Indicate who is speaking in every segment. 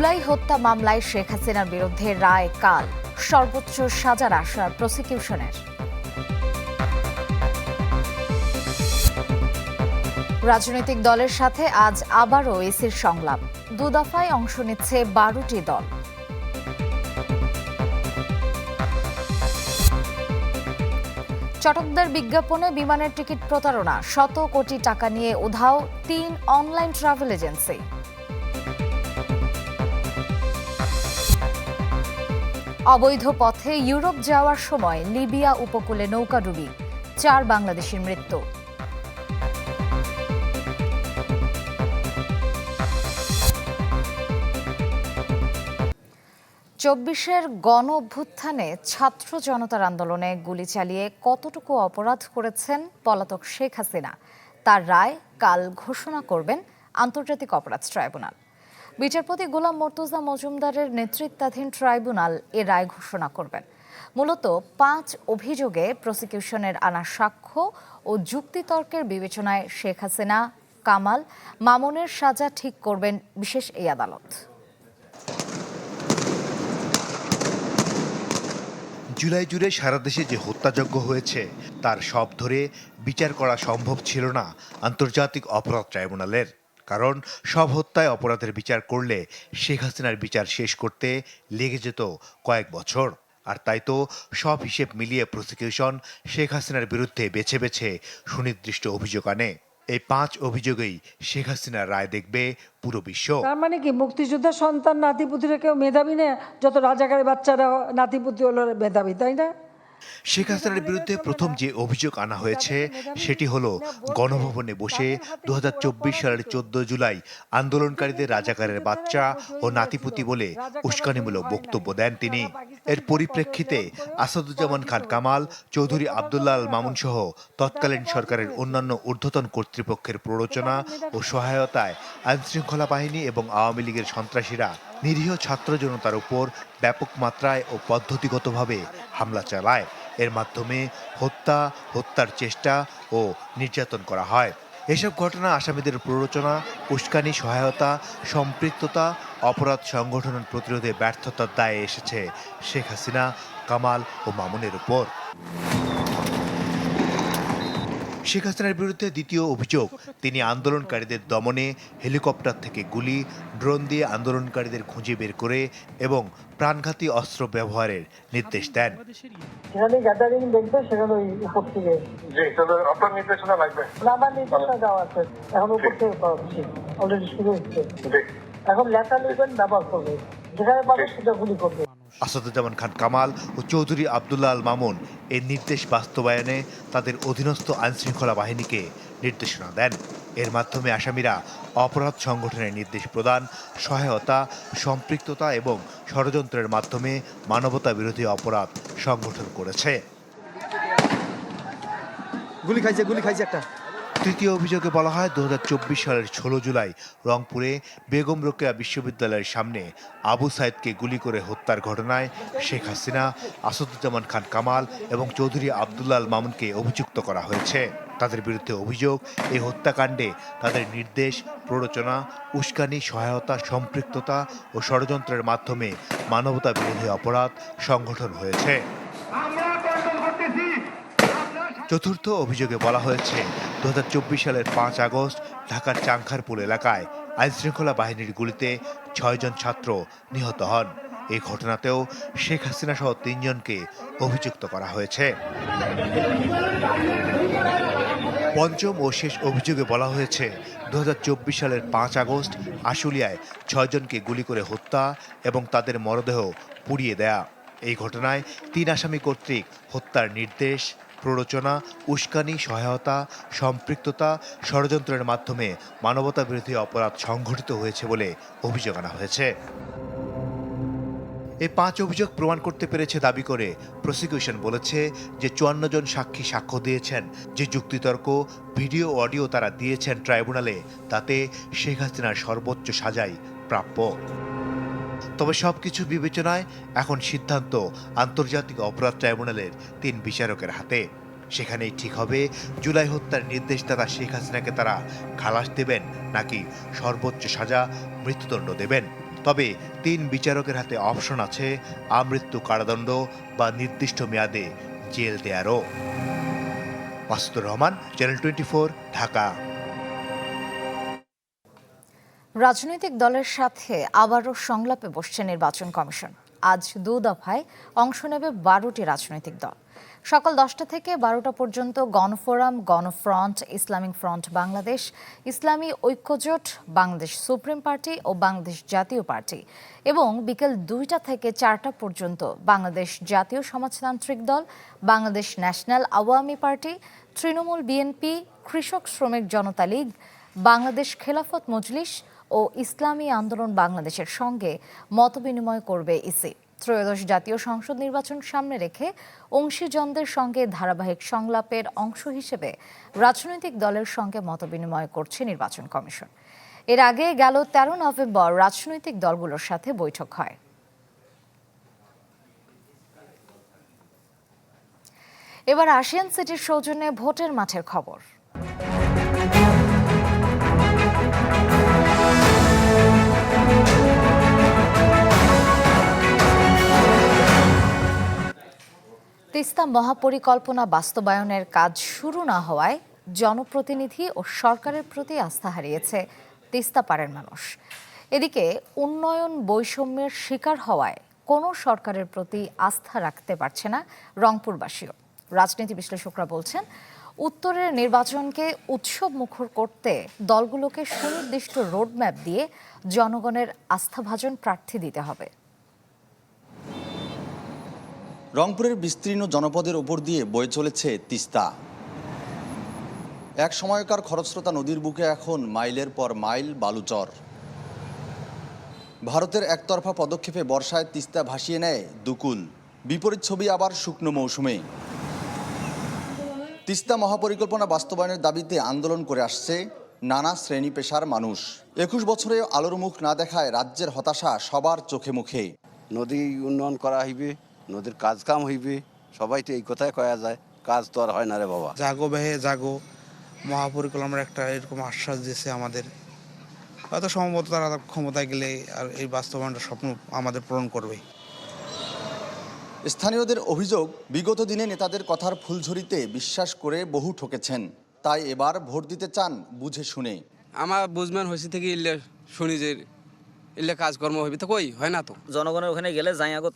Speaker 1: জুলাই হত্যা মামলায় শেখ হাসিনার বিরুদ্ধে রায় কাল। সর্বোচ্চ সাজার আশা প্রসিকিউশনের রাজনৈতিক দলের সাথে আজ আবারও এসির সংলাপ। দু দফায় অংশ নিচ্ছে বারোটি দল। চটকদার বিজ্ঞাপনে বিমানের টিকিট প্রতারণা। শত কোটি টাকা নিয়ে উধাও তিন অনলাইন ট্রাভেল এজেন্সি। অবৈধ পথে ইউরোপ যাওয়ার সময় লিবিয়া উপকূলে নৌকাডুবি চার বাংলাদেশের মৃত্যু। চব্বিশের গণ অভ্যুত্থানে ছাত্র জনতার আন্দোলনে গুলি চালিয়ে কতটুকু অপরাধ করেছেন পলাতক শেখ হাসিনা? তার রায় কাল ঘোষণা করবেন আন্তর্জাতিক অপরাধ ট্রাইব্যুনাল। বিচারপতি গোলাম মর্তুজা মজুমদারের নেতৃত্বাধীন ট্রাইব্যুনাল এ রায় ঘোষণা করবেন। মূলত পাঁচ অভিযোগে প্রসিকিউশনের আনা সাক্ষ্য ও যুক্তিতর্কের বিবেচনায় শেখ হাসিনা, কামাল, মামুনের সাজা ঠিক করবেন বিশেষ এই আদালত।
Speaker 2: জুলাই জুড়ে সারা দেশে যে হত্যাযজ্ঞ হয়েছে, তার সব ধরে বিচার করা সম্ভব ছিল না আন্তর্জাতিক অপরাধ ট্রাইব্যুনালের। কারণ সব হত্যায় অপরাধের বিচার করলে শেখ হাসিনার বিচার শেষ করতে লেগে যেত কয়েক বছর। আর তাই তো সব হিসেব মিলিয়ে প্রসিকিউশন শেখ হাসিনার বিরুদ্ধে বেছে বেছে সুনির্দিষ্ট অভিযোগ আনে। এই পাঁচ অভিযোগেই শেখ হাসিনার রায় দেখবে পুরো বিশ্ব।
Speaker 3: তার মানে কি, মুক্তিযোদ্ধার সন্তান নাতিপুতিরা কেউ মেধাবী না? যত রাজাকারের বাচ্চারা নাতিপুতি হলো মেধাবী, তাই না?
Speaker 2: শেখ হাসিনার বিরুদ্ধে প্রথম যে অভিযোগ আনা হয়েছে, সেটি হলো গণভবনে বসে দু হাজার চব্বিশ সালের চোদ্দ জুলাই আন্দোলনকারীদের রাজাকারের বাচ্চা ও নাতিপুতি বলে উস্কানিমূলক বক্তব্য দেন তিনি। এর পরিপ্রেক্ষিতে আসাদুজ্জামান খান কামাল, চৌধুরী আবদুল্লাহ আল মামুন সহ তৎকালীন সরকারের অন্যান্য ঊর্ধ্বতন কর্তৃপক্ষের প্ররোচনা ও সহায়তায় আইনশৃঙ্খলা বাহিনী এবং আওয়ামী লীগের সন্ত্রাসীরা নিরীহ ছাত্র জনতার উপর ব্যাপক মাত্রায় ও পদ্ধতিগতভাবে হামলা চালায়। এর মাধ্যমে হত্যা, হত্যার চেষ্টা ও নির্যাতন করা হয়। এসব ঘটনা আসামিদের প্ররোচনা, উস্কানি, সহায়তা, সম্পৃক্ততা, অপরাধ সংগঠন প্রতিরোধে ব্যর্থতার দায়ে এসেছে শেখ হাসিনা, কামাল ও মামুনের উপর। শেখ হাসিনার বিরুদ্ধে দ্বিতীয় অভিযোগ তিনি আন্দোলনকারীদের দমনে হেলিকপ্টার থেকে গুলি ড্রোন দিয়ে আন্দোলনকারীদের খুঁজে বের করে এবং প্রাণঘাতী অস্ত্র ব্যবহারের নির্দেশ দেন।
Speaker 3: সেখানে গ্যাদারিং দেখবে সেখানে ওই উপর থেকে
Speaker 4: আপনার নির্দেশনা লাগবে।
Speaker 3: নামার নির্দেশনা দেওয়া আছে। এখন উপর থেকে করা অলরেডি শুরু হচ্ছে। এখন লেখা লিখবেন ব্যবহার করবে যেখানে পাবে সেটা গুলি করবে।
Speaker 2: আসাদুজ্জামান খান কামাল ও চৌধুরী আবদুল্লাহ আল মামুন এই নির্দেশ বাস্তবায়নে তাদের অধীনস্থ আইনশৃঙ্খলা বাহিনীকে নির্দেশনা দেন। এর মাধ্যমে আসামিরা অপরাধ সংগঠনের নির্দেশ প্রদান, সহায়তা, সম্পৃক্ততা এবং ষড়যন্ত্রের মাধ্যমে মানবতা বিরোধী অপরাধ সংগঠন করেছে।
Speaker 5: গুলি খাইছে গুলি খাইছে একটা।
Speaker 2: তৃতীয় অভিযোগে বলা হয় দু হাজার চব্বিশ সালের ষোলো জুলাই রংপুরে বেগম রোকেয়া বিশ্ববিদ্যালয়ের সামনে আবু সাইদকে গুলি করে হত্যার ঘটনায় শেখ হাসিনা, আসাদুজ্জামান খান কামাল এবং চৌধুরী আবদুল্লাহ মামুনকে অভিযুক্ত করা হয়েছে। তাদের বিরুদ্ধে অভিযোগ, এই হত্যাকাণ্ডে তাদের নির্দেশ, প্ররোচনা, উস্কানি, সহায়তা, সম্পৃক্ততা ও ষড়যন্ত্রের মাধ্যমে মানবতা বিরোধী অপরাধ সংগঠন হয়েছে। চতুর্থ অভিযোগে বলা হয়েছে দু হাজার চব্বিশ সালের পাঁচ আগস্ট ঢাকার চাংখারপুল এলাকায় আইনশৃঙ্খলা বাহিনীর গুলিতে ছয়জন ছাত্র নিহত হন। এই ঘটনাতেও শেখ হাসিনা সহ তিনজনকে অভিযুক্ত করা হয়েছে। পঞ্চম ও শেষ অভিযোগে বলা হয়েছে দু হাজার চব্বিশ সালের পাঁচ আগস্ট আশুলিয়ায় ছয়জনকে গুলি করে হত্যা এবং তাদের মরদেহ পুড়িয়ে দেয়া। এই ঘটনায় তিন আসামি কর্তৃক হত্যার নির্দেশ প্ররোচনা, উস্কানি, সহায়তা, সম্পৃক্ততা ষড়যন্ত্রের মাধ্যমে মানবতা বিরোধী অপরাধ সংঘটিত হয়েছে বলে অভিযোগ আনা হয়েছে। এই পাঁচ অভিযোগ প্রমাণ করতে পেরেছে দাবি করে প্রসিকিউশন বলেছে যে চুয়ান্ন জন সাক্ষী সাক্ষ্য দিয়েছেন, যে যুক্তিতর্ক, ভিডিও, অডিও তারা দিয়েছেন ট্রাইব্যুনালে, তাতে শেখ হাসিনার সর্বোচ্চ সাজাই প্রাপ্য। তবে সবকিছু বিবেচনায় এখন সিদ্ধান্ত আন্তর্জাতিক অপরাধ ট্রাইব্যুনালের তিন বিচারকের হাতে। সেখানেই ঠিক হবে, জুলাই হত্যার নির্দেশদাতা শেখ হাসিনাকে তারা খালাস দেবেন নাকি সর্বোচ্চ সাজা মৃত্যুদণ্ড দেবেন। তবে তিন বিচারকের হাতে অপশন আছে, আমৃত্যু কারাদণ্ড বা নির্দিষ্ট মেয়াদে jail দেয়ারও। Masudur Rahman, channel twenty Dhaka.
Speaker 1: রাজনৈতিক দলের সাথে আবারও সংলাপে বসছে নির্বাচন কমিশন। আজ দু দফায় অংশ নেবে বারোটি রাজনৈতিক দল। সকাল দশটা থেকে বারোটা পর্যন্ত Gonoforum, Gonofront, Islamic Front Bangladesh, Islami Oikyajote, Bangladesh Supreme Party ও বাংলাদেশ জাতীয় পার্টি এবং বিকেল দুইটা থেকে চারটা পর্যন্ত Bangladesh Jatiya Samajtantrik Dal, Bangladesh National Awami Party, Trinamool BNP, Krishak Sramik Janata League Bangladesh Khelafat Majlis ও ইসলামী আন্দোলন বাংলাদেশের সঙ্গে মতবিনিময় করবে ইসি। ত্রয়োদশ জাতীয় সংসদ নির্বাচন সামনে রেখে অংশীজনদের সঙ্গে ধারাবাহিক সংলাপের অংশ হিসেবে রাজনৈতিক দলের সঙ্গে মতবিনিময় করছে নির্বাচন কমিশন। এর আগে গেল তেরো নভেম্বর রাজনৈতিক দলগুলোর সাথে বৈঠক হয়। এবার আসিয়ান সিটির সৌজন্যে ভোটের মাঠের খবর। তিস্তা মহাপরিকল্পনা বাস্তবায়নের কাজ শুরু না হওয়ায় জনপ্রতিনিধি ও সরকারের প্রতি আস্থা হারিয়েছে তিস্তা পাড়ের মানুষ। এদিকে উন্নয়ন বৈষম্যের শিকার হওয়ায় কোনো সরকারের প্রতি আস্থা রাখতে পারছে না রংপুরবাসীও। রাজনীতি বিশ্লেষকরা বলছেন, উত্তরের নির্বাচনকে উৎসব মুখর করতে দলগুলোকে সুনির্দিষ্ট রোডম্যাপ দিয়ে জনগণের আস্থাভাজন প্রার্থী দিতে হবে।
Speaker 6: রংপুরের বিস্তীর্ণ জনপদের ওপর দিয়ে বয়ে চলেছে তিস্তা। এক সময়কার খরস্রোতা নদীর বুকে এখন মাইলের পর মাইল বালুচর। ভারতের একতরফা পদক্ষেপে বর্ষায় তিস্তা ভাসিয়ে নেয় দুকুল। বিপরীত ছবি আবার শুকনো মৌসুমে। তিস্তা মহাপরিকল্পনা বাস্তবায়নের দাবিতে আন্দোলন করে আসছে নানা শ্রেণি পেশার মানুষ। একুশ বছরে আলোর মুখ না দেখায় রাজ্যের হতাশা সবার চোখে মুখে।
Speaker 7: নদী উন্নয়ন করা হইবে নদীর কাজ কাম হইবে সবাই তো এই কথাই কয়া যায় কাজ তো আর হয় না রে বাবা।
Speaker 8: জাগো বেহে জাগো। মহাপরিকল্পনার একটা এরকম আশ্বাস দিয়েছে আমাদের। হয়তো সম্ভবত তারা ক্ষমতায় গেলে আর এই বাস্তবায়নটা স্বপ্ন আমাদের পূরণ করবে।
Speaker 6: স্থানীয়দের অভিযোগ বিগত দিনে নেতাদের কথার ফুলঝুরিতে বিশ্বাস করে বহু ঠকেছেন। তাই এবার ভোট দিতে চান বুঝে শুনে।
Speaker 9: আমার বুঝমান হয়েছে থেকে ইল্লে শুনি যে ইল্লে কাজকর্ম হইবে তো কই? হয় না তো।
Speaker 10: জনগণের ওখানে গেলে যাই আগত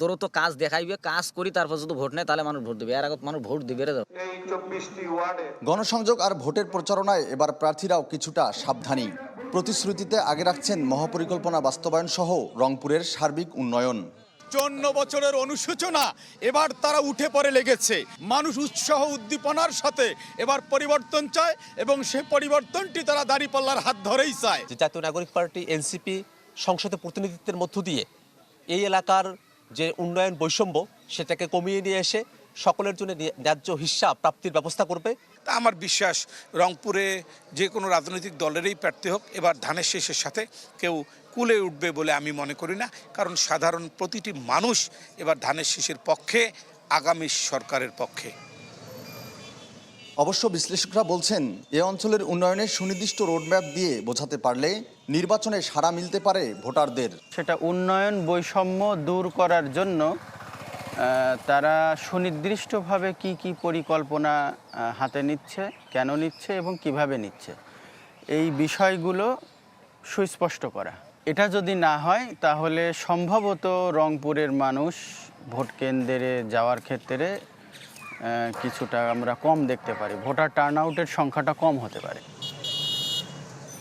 Speaker 10: দ্রুত কাজ দেখাইবে কাজ করি তারপর যদি ভোট নেয় তাহলে মানুষ ভোট দেবে। এর আগত মানুষ ভোট দিবে রে
Speaker 6: গণসংযোগ আর ভোটের প্রচারণায় এবার প্রার্থীরাও কিছুটা সাবধানী। প্রতিশ্রুতিতে আগে রাখছেন মহাপরিকল্পনা বাস্তবায়ন সহ রংপুরের সার্বিক উন্নয়ন।
Speaker 11: চন্ন বছরের অনুশোচনা এবার তারা উঠে পড়ে লেগেছে। মানুষ উৎসাহ উদ্দীপনার সাথে এবার পরিবর্তন চায় এবং সে পরিবর্তনটি তারা দাঁড়িপাল্লার হাত ধরেই চায়।
Speaker 12: যে জাতীয় নাগরিক পার্টি এনসিপি সংসদে প্রতিনিধিত্বের মধ্য দিয়ে এই এলাকার যে উন্নয়ন বৈষম্য সেটাকে কমিয়ে নিয়ে এসে সকলের জন্য ন্যায্য হিসাব প্রাপ্তির ব্যবস্থা করবে।
Speaker 11: তা আমার বিশ্বাস রংপুরে যে কোনো রাজনৈতিক দলেরই প্রার্থী হোক, এবার ধানের শেষের সাথে কেউ কুলে উঠবে বলে আমি মনে করি না। কারণ সাধারণ প্রতিটি মানুষ এবার ধানের শেষের পক্ষে, আগামী সরকারের পক্ষে।
Speaker 6: অবশ্য বিশ্লেষকরা বলছেন, এ অঞ্চলের উন্নয়নের সুনির্দিষ্ট রোডম্যাপ দিয়ে বোঝাতে পারলে নির্বাচনে সাড়া মিলতে পারে ভোটারদের।
Speaker 13: সেটা উন্নয়ন বৈষম্য দূর করার জন্য তারা সুনির্দিষ্টভাবে কি কি পরিকল্পনা হাতে নিচ্ছে, কেন নিচ্ছে এবং কীভাবে নিচ্ছে। এই বিষয়গুলো সুস্পষ্ট করা। এটা যদি না হয়, তাহলে সম্ভবত রংপুরের মানুষ ভোট কেন্দ্রে যাওয়ার ক্ষেত্রে কিছুটা আমরা কম দেখতে পারি। ভোটার টার্ন আউটের সংখ্যাটা কম হতে পারে।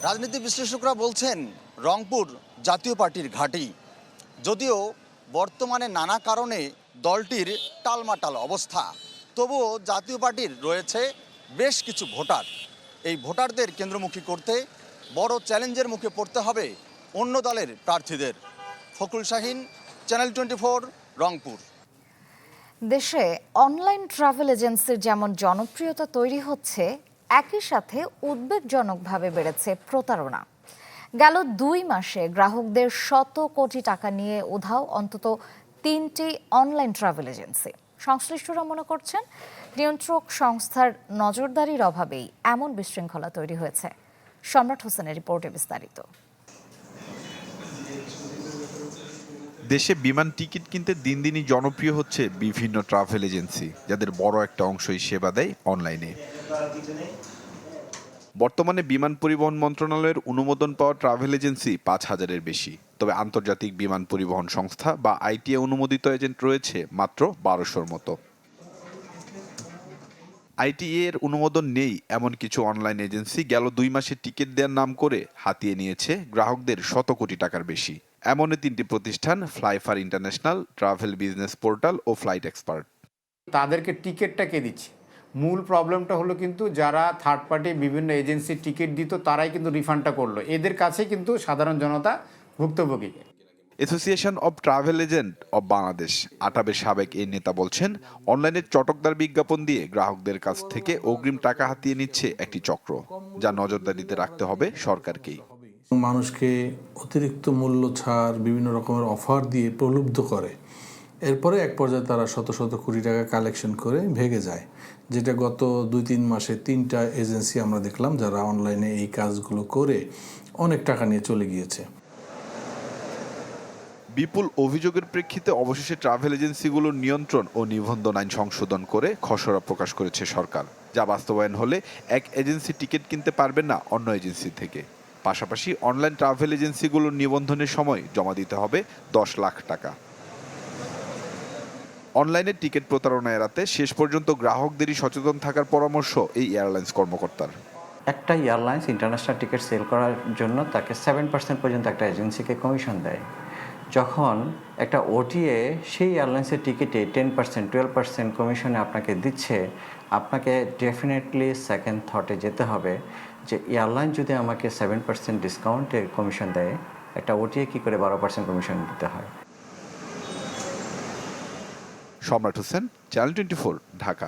Speaker 6: রাজনীতি বিশ্লেষকরা বলছেন, রংপুর জাতীয় পার্টির ঘাঁটি। যদিও বর্তমানে নানা কারণে দলটির টালমাটাল অবস্থা, তবুও জাতীয় পার্টির রয়েছে বেশ কিছু ভোটার। এই ভোটারদের কেন্দ্রমুখী করতে বড় চ্যালেঞ্জের মুখে পড়তে হবে অন্য দলের প্রার্থীদের। Fakul Shahin channel twenty Rangpur.
Speaker 1: দেশে অনলাইন ট্রাভেল এজেন্সির যেমন জনপ্রিয়তা তৈরি হচ্ছে, একই সাথে উদ্বেগজনকভাবে বেড়েছে প্রতারণা। গেল দুই মাসে গ্রাহকদের শত কোটি টাকা নিয়ে উধাও অন্তত তিনটি অনলাইন ট্রাভেল এজেন্সি। সংশ্লিষ্টরা মনে করছেন, নিয়ন্ত্রক সংস্থার নজরদারির অভাবেই এমন বিশৃঙ্খলা তৈরি হয়েছে। সম্রাট হোসেনের রিপোর্টে বিস্তারিত।
Speaker 14: দেশে বিমান টিকিট কিনতে দিন দিনই জনপ্রিয় হচ্ছে বিভিন্ন ট্রাভেল এজেন্সি, যাদের বড় একটা অংশই সেবা দেয় অনলাইনে। বর্তমানে বিমান পরিবহন মন্ত্রণালয়ের অনুমোদন পাওয়া ট্রাভেল এজেন্সি পাঁচ হাজারের বেশি। তবে আন্তর্জাতিক বিমান পরিবহন সংস্থা বা আইটিএ অনুমোদিত এজেন্ট রয়েছে মাত্র বারোশোর মতো। আইটিএ এর অনুমোদন নেই, এমন কিছু অনলাইন এজেন্সি গেল দুই মাসে টিকিট দেওয়ার নাম করে হাতিয়ে নিয়েছে গ্রাহকদের শত কোটি টাকার বেশি। এমনই তিনটি প্রতিষ্ঠান Flyfar International Travel Business Portal ও ফ্লাইট এক্সপার্ট।
Speaker 15: তাদেরকে টিকিটটা কে দিচ্ছে? মূল প্রবলেমটা হলো কিন্তু যারা থার্ড পার্টি বিভিন্ন এজেন্সি টিকিট দিত তারাই কিন্তু রিফান্ডটা করল। এদের কাছে কিন্তু সাধারণ জনতা ভুক্তভোগী।
Speaker 14: Association of Travel Agent of Bangladesh আটাবের সাবেক এই নেতা বলছেন অনলাইনে চটকদার বিজ্ঞাপন দিয়ে গ্রাহকদের কাছ থেকে অগ্রিম টাকা হাতিয়ে নিচ্ছে একটি চক্র যা নজরদারিতে রাখতে হবে সরকারকেই।
Speaker 16: মানুষকে অতিরিক্ত মূল্য ছাড়, বিভিন্ন রকমের অফার দিয়ে প্রলুব্ধ করে। এরপরে এক পর্যায়ে তারা শত শত কোটি টাকা কালেকশন করে ভেগে যায়, যেটা গত দুই তিন মাসে তিনটা এজেন্সি আমরা দেখলাম যারা অনলাইনে এই কাজগুলো করে অনেক টাকা নিয়ে চলে গিয়েছে।
Speaker 14: বিপুল অভিযোগের প্রেক্ষিতে অবশেষে ট্রাভেল এজেন্সিগুলোর নিয়ন্ত্রণ ও নিবন্ধন আইন সংশোধন করে খসড়া প্রকাশ করেছে সরকার, যা বাস্তবায়ন হলে এক এজেন্সি টিকিট কিনতে পারবে না অন্য এজেন্সি থেকে। পাশাপাশি অনলাইন ট্রাভেল এজেন্সিগুলোর নিবন্ধনের সময় জমা দিতে হবে দশ লাখ টাকা। অনলাইনে টিকিট প্রতারণা এড়াতে শেষ পর্যন্ত গ্রাহকদেরই সচেতন থাকার পরামর্শ এই এয়ারলাইন্স কর্মকর্তার।
Speaker 17: একটা এয়ারলাইন্স ইন্টারন্যাশনাল টিকিট সেল করার জন্য তাকে সেভেন পার্সেন্ট পর্যন্ত একটা এজেন্সিকে কমিশন দেয়। যখন একটা ওটিএ সেই এয়ারলাইন্সের টিকিটে টেন পার্সেন্ট টুয়েলভ পার্সেন্ট কমিশনে আপনাকে দিচ্ছে, আপনাকে ডেফিনেটলি সেকেন্ড থটে যেতে হবে। যে এয়ারলাইন যদি আমাকে সেভেন পার্সেন্ট ডিসকাউন্টে কমিশন দেয়, একটা ওটিএ কী করে বারো পার্সেন্ট কমিশন দিতে হয়?
Speaker 14: সম্রাট হোসেন চ্যানেল টোয়েন্টি ঢাকা।